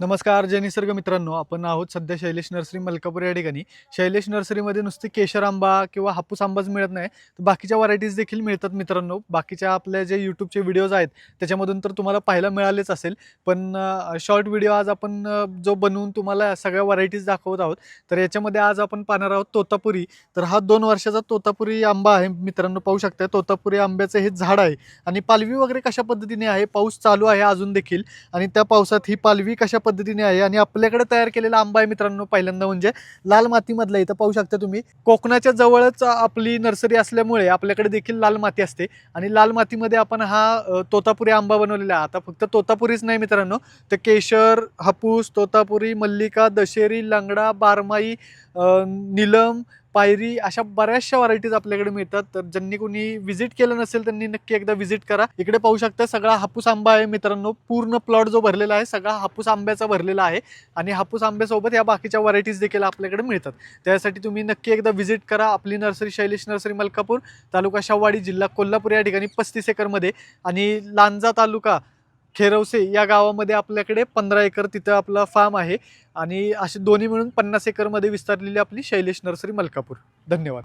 नमस्कार जय निसर्ग मित्रांनो. आपण आहोत सध्या शैलेश नर्सरी मलकापूर या ठिकाणी. शैलेश नर्सरीमध्ये नुसते केशर आंबा किंवा हापूस आंबाच मिळत नाही. तर बाकीच्या व्हरायटीज देखील मिळतात मित्रांनो. बाकीच्या आपल्या जे यूट्यूबचे व्हिडिओज आहेत त्याच्यामधून तर तुम्हाला पाहायला मिळालेच असेल. पण शॉर्ट व्हिडिओ आज आपण जो बनवून तुम्हाला सगळ्या व्हरायटीज दाखवत आहोत तर याच्यामध्ये आज आपण पाहणार आहोत तोतापुरी. तर हा दोन वर्षाचा तोतापुरी आंबा आहे मित्रांनो पाहू शकता तोतापुरी आंब्याचं हे झाड आहे. आणि पालवी वगैरे कशा पद्धतीने आहे? पाऊस चालू आहे अजून देखील. आणि त्या पावसात ही पालवी कशा पद्धतीने आहे आणि आपल्याकडे तयार केलेला आंबा आहे मित्रांनो पहिल्यांदा म्हणजे. लाल मातीमधला इथं पाहू शकता तुम्ही. कोकणाच्या जवळच आपली नर्सरी असल्यामुळे आपल्याकडे देखील लाल माती असते. आणि लाल मातीमध्ये आपण हा तोतापुरी आंबा बनवलेला आहे. आता फक्त तोतापुरीच नाही मित्रांनो तर केशर हापूस तोतापुरी मल्लिका दशेरी लंगडा बारमाई नीलम पायरी अशा बऱ्याचशा व्हरायटीज आपल्याकडे मिळतात. तर ज्यांनी कोणी व्हिजिट केलं नसेल त्यांनी नक्की एकदा व्हिजिट करा. इकडे पाहू शकता सगळा हापूस आंबा आहे मित्रांनो. पूर्ण प्लॉट जो भरलेला आहे सगळा हापूस आंब्याचा भरलेला आहे. आणि हापूस आंब्यासोबत या बाकीच्या व्हरायटीज देखील आपल्याकडे मिळतात. त्यासाठी तुम्ही नक्की एकदा व्हिजिट करा आपली नर्सरी शैलेश नर्सरी मलकापूर तालुका शाहवाडी जिल्हा कोल्हापूर या ठिकाणी पस्तीस एकरमध्ये. आणि लांजा तालुका खेरवसे या गावामध्ये आपल्याकडे पंधरा एकर तिथं आपला फार्म आहे. आणि असे दोन्ही मिळून पन्नास एकरमध्ये विस्तारलेली आपली शैलेश नर्सरी मलकापूर. धन्यवाद.